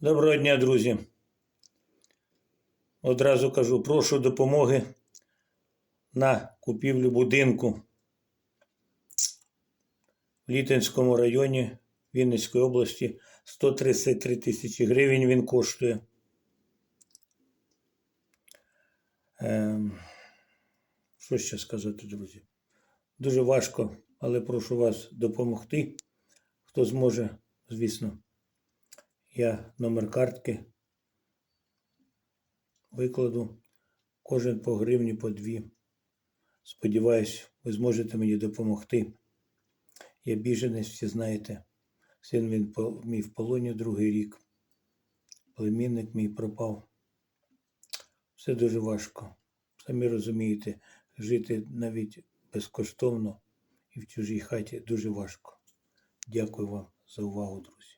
Доброго дня, друзі. Одразу кажу, прошу допомоги на купівлю будинку в Літинському районі Вінницької області. 133 тисячі гривень він коштує. Ем, що ще сказати, друзі? Дуже важко, але прошу вас допомогти. Хто зможе, звісно. Я номер картки викладу. Кожен по гривні, по дві. Сподіваюсь, ви зможете мені допомогти. Я біженець, всі знаєте. Син він мій в полоні другий рік. Племінник мій пропав. Все дуже важко. Самі розумієте, жити навіть безкоштовно і в чужій хаті дуже важко. Дякую вам за увагу, друзі.